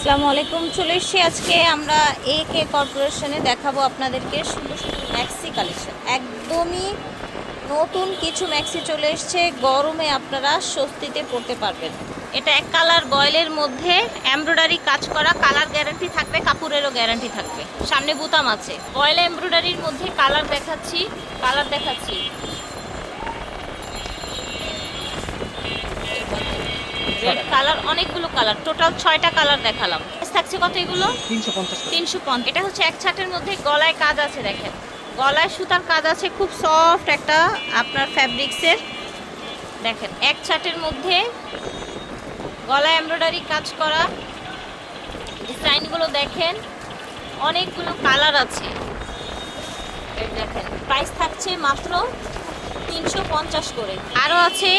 আসসালামু আলাইকুম। চলে এসেছি আজকে আমরা এ কে কর্পোরেশনে দেখাবো আপনাদেরকে সুন্দর সুন্দর ম্যাক্সি কালেকশন একদমই নতুন কিছু ম্যাক্সি চলে এসছে। গরমে আপনারা স্বস্তিতে পড়তে পারবেন। এটা এক কালার বয়েলের মধ্যে এমব্রয়ডারি কাজ করা। কালার গ্যারান্টি থাকবে, কাপড়েরও গ্যারান্টি থাকবে। সামনে বুতাম আছে। বয়েল এমব্রয়ডারির মধ্যে কালার দেখাচ্ছি কালার দেখাচ্ছি। রেড কালার অনেকগুলো কালার টোটাল ছয়টা কালার দেখালাম। থাকছে কত এগুলো? তিনশো পঞ্চাশ তিনশো পঞ্চাশ। এটা হচ্ছে এক ছাটের মধ্যে গলায় কাজ আছে দেখেন। গলায় সুতার কাজ আছে খুব সফট একটা আপনার ফ্যাব্রিক্সের দেখেন এক ছাটের মধ্যে গলায় এমব্রয়ডারি কাজ করা। ডিজাইনগুলো দেখেন অনেকগুলো কালার আছে। দেখেন প্রাইস থাকছে মাত্র তিনশো পঞ্চাশ করে। আরও আছে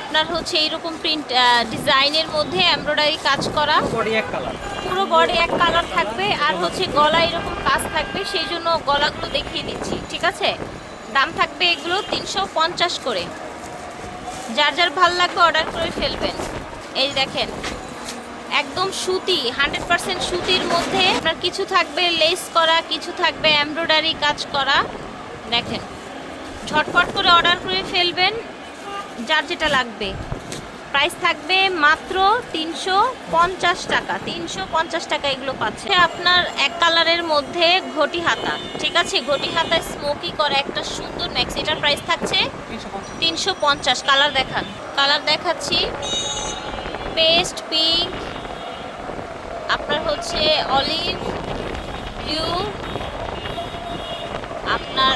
আপনার হচ্ছে এইরকম প্রিন্ট ডিজাইনের মধ্যে এমব্রয়ডারি কাজ করা। বডি এক কালার পুরো বডি এক কালার থাকবে আর হচ্ছে গলা এরকম কাজ থাকবে সেই জন্য গলাগুলো দেখিয়ে দিচ্ছি ঠিক আছে? দাম থাকবে এগুলো তিনশো পঞ্চাশ করে। যার যার ভালো লাগবে অর্ডার করে ফেলবেন। এই দেখেন একদম সুতি হান্ড্রেড পার্সেন্ট সুতির মধ্যে আপনার কিছু থাকবে লেস করা কিছু থাকবে এমব্রয়ডারি কাজ করা। দেখেন ঝটপট করে অর্ডার করে ফেলবেন যার যেটা লাগবে। প্রাইস থাকবে মাত্র তিনশো পঞ্চাশ টাকা তিনশো পঞ্চাশ টাকা এগুলো পাচ্ছে। আপনার এক কালারের মধ্যে ঘটি হাতা ঠিক আছে? ঘটি হাতায় স্মোকি করা একটা সুন্দর ম্যাক্স এটার প্রাইস থাকছে তিনশো পঞ্চাশ। কালার দেখান। কালার দেখাচ্ছি। পেস্ট পিঙ্ক আপনার হচ্ছে অলিভ ব্লু আপনার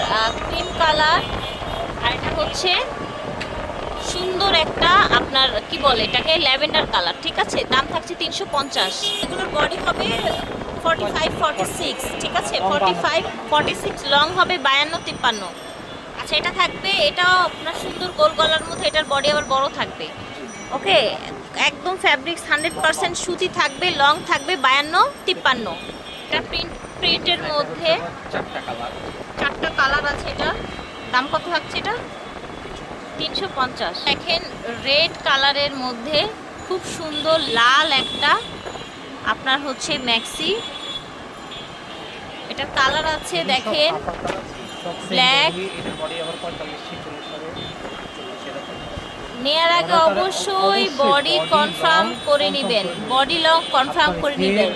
ক্রিম কালার আর এটা হচ্ছে সুন্দর একটা আপনার কি বলে এটাকে ল্যাভেন্ডার কালার ঠিক আছে? দাম থাকছে তিনশো পঞ্চাশ। এগুলোর বডি হবে ফর্টি ফাইভ ফর্টি সিক্স ঠিক আছে? Forty five forty six long হবে বায়ান্ন তিপ্পান্ন। আচ্ছা এটা থাকবে এটাও আপনার সুন্দর গোল গলার মধ্যে এটার বডি আবার বড় থাকবে। ওকে? একদম ফ্যাব্রিক্স হান্ড্রেড পার্সেন্ট সুতি থাকবে লং থাকবে বায়ান্ন তিপ্পান্ন। এটা প্রিন্ট প্রিন্টের মধ্যে চারটা কালার চারটা কালার আছে এটা। দাম কত থাকছে এটা? তিনশো পঞ্চাশ। দেখেন রেড কালারের মধ্যে খুব সুন্দর লাল একটা আপনার হচ্ছে ম্যাক্সি এটা কালার আছে দেখেন black। এটার বডি আবার পঁয়তাল্লিশ ছেচল্লিশ হবে সেরকম। নেয়ার আগে অবশ্যই বডি কনফার্ম করে নেবেন। বডি লং কনফার্ম করে নেবেন।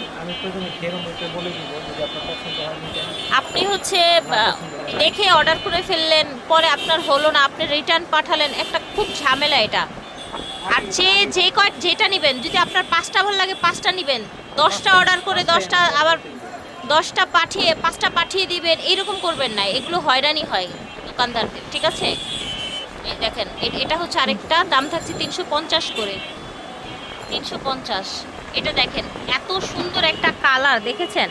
আপনি হচ্ছে দেখে অর্ডার করে ফেললেন পরে আপনার হলো না আপনি রিটার্ন পাঠালেন একটা খুব ঝামেলা এটা। আর যে যে কয়েক যেটা নেবেন যদি আপনার পাঁচটা ভালো লাগে পাঁচটা নেবেন। দশটা অর্ডার করে দশটা আবার দশটা পাঠিয়ে পাঁচটা পাঠিয়ে দিবেন এইরকম করবেন না এগুলো হয়রানি হয় দোকানদারদের ঠিক আছে? এই দেখেন এটা হচ্ছে আরেকটা দাম থাকছে তিনশো পঞ্চাশ করে। তিনশো পঞ্চাশ। এটা দেখেন এত সুন্দর একটা কালার দেখেছেন?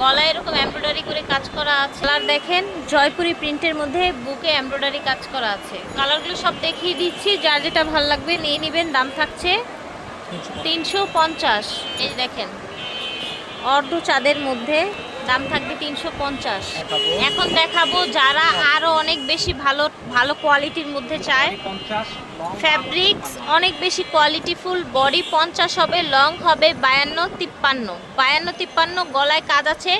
গলায় এরকম এমব্রয়ডারি করে কাজ করা আছে। কালার দেখেন জয়পুরি প্রিন্টের মধ্যে বুকে এমব্রয়ডারি কাজ করা আছে। কালারগুলো সব দেখিয়ে দিচ্ছি যার যেটা ভালো লাগবে নিয়ে নেবেন দাম থাকছে তিনশো পঞ্চাশ। এই দেখেন অর্ধ চাঁদের মধ্যে দাম থাকবে তিনশো পঞ্চাশ। এখন দেখাবো যারা আরও অনেক বেশি ভালো ভালো কোয়ালিটির মধ্যে চায়। ফ্যাব্রিক্স অনেক বেশি কোয়ালিটিফুল বডি পঞ্চাশ হবে লং হবে বায়ান্ন তিপ্পান্ন। বায়ান্ন তিপ্পান্ন গলায় কাজ আছে।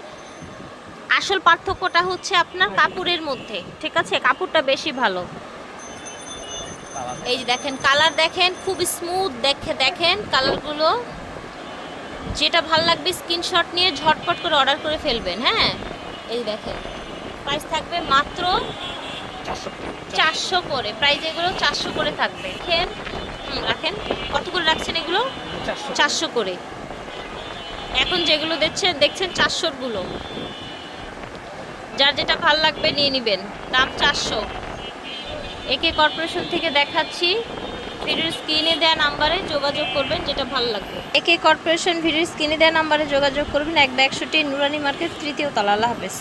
আসল পার্থক্যটা হচ্ছে আপনার কাপড়ের মধ্যে ঠিক আছে? কাপড়টা বেশি ভালো। এই দেখেন কালার দেখেন খুব স্মুথ দেখে দেখেন কালারগুলো। যেটা ভালো লাগবে স্ক্রিনশট নিয়ে ঝটপট করে অর্ডার করে ফেলবেন হ্যাঁ? এই দেখেন প্রাইস থাকবে মাত্র চারশো করে প্রাইস এগুলো চারশো করে থাকবে। দেখেন হুম, রাখেন কত করে রাখছেন এগুলো? চারশো। করে। এখন যেগুলো দেখছেন দেখছেন চারশোরগুলো। যার যেটা ভালো লাগবে নিয়ে নেবেন দাম চারশো। একে কর্পোরেশন থেকে দেখাচ্ছি। ভিডিওর স্ক্রিনে দেওয়া নাম্বারে যোগাযোগ করবেন, যেটা ভালো লাগবে। একে কর্পোরেশন ভিডিওর স্ক্রিনে দেওয়া নাম্বারে যোগাযোগ করবেন। এক একশোটি নুরানি মার্কেট তৃতীয় তলা। আল্লাহ হাফেজ।